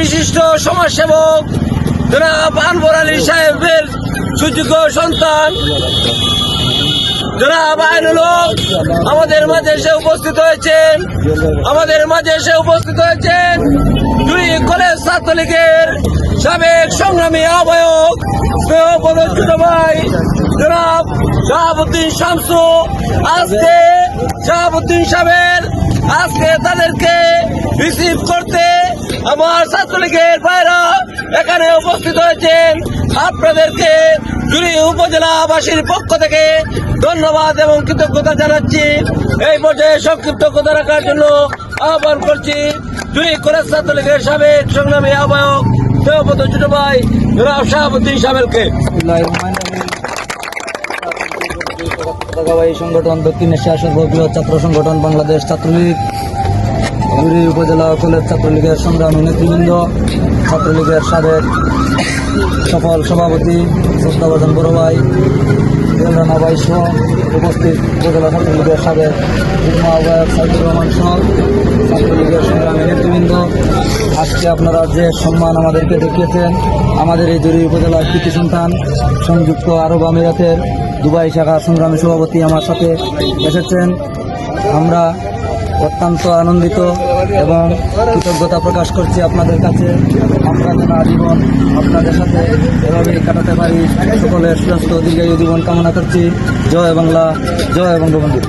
বিশিষ্ট সমাজসেবক জনাব আনবর আলী সাহেবের সুযোগ্য সন্তান। জনাব আইনুল আমাদের মাঝে এসে উপস্থিত হয়েছেন। আমাদের মাঝে এসে উপস্থিত হয়েছেন দুই কলেজ ছাত্রলীগের সাবেক সংগ্রামী আহ্বায়ক স্নেহপদ ছোট ভাই জনাব শাহাবুদ্দিন শামসু। আজকে শাহাবুদ্দিন সাহেবের, আজকে তাদেরকে রিসিভ করতে আমার ছাত্রলীগের ভাইরা এখানে উপস্থিত হয়েছেন। আপনাদেরকে জুড়ি উপজেলাবাসীর পক্ষ থেকে ধন্যবাদ এবং কৃতজ্ঞতা জানাচ্ছি। এই পর্যায়ে সংক্ষিপ্ত কথা রাখার জন্য আহ্বান করছি জুড়ি কলেজ ছাত্রলীগের সাবেক সংগ্রামী আহ্বায়ক দেবপত ছোট ভাই শাহাবুদ্দিন সাহেবকে সংগঠন দক্ষিণ এশিয়া সর্ববৃহৎ ছাত্র সংগঠন বাংলাদেশ ছাত্রলীগ। গুড়ি উপজেলা কলেজ ছাত্রলীগের সংগ্রামী নেতৃবৃন্দ, ছাত্রলীগের সাবেক সফল সভাপতি শ্রদ্ধাবাদন বড় ভাই রানা ভাই সহ উপস্থিত উপজেলা ছাত্রলীগের সাবেক যুগ্ম আহ্বায়ক সাইদুর রহমান সহ ছাত্রলীগের সংগ্রামী নেতৃবৃন্দ। আজকে আপনারা যে সম্মান আমাদেরকে দেখিয়েছেন, আমাদের এই জরুরি উপজেলার কৃতি সন্তান সংযুক্ত আরব আমিরাতের দুবাই শাখা সংগ্রামী সভাপতি আমার সাথে এসেছেন। আমরা অত্যন্ত আনন্দিত এবং কৃতজ্ঞতা প্রকাশ করছি আপনাদের কাছে। আমরা যেন আজীবন আপনাদের সাথে এভাবেই কাটাতে পারি। সকলের সুস্থ দীর্ঘায়ু জীবন কামনা করছি। জয় বাংলা, জয় বঙ্গবন্ধু।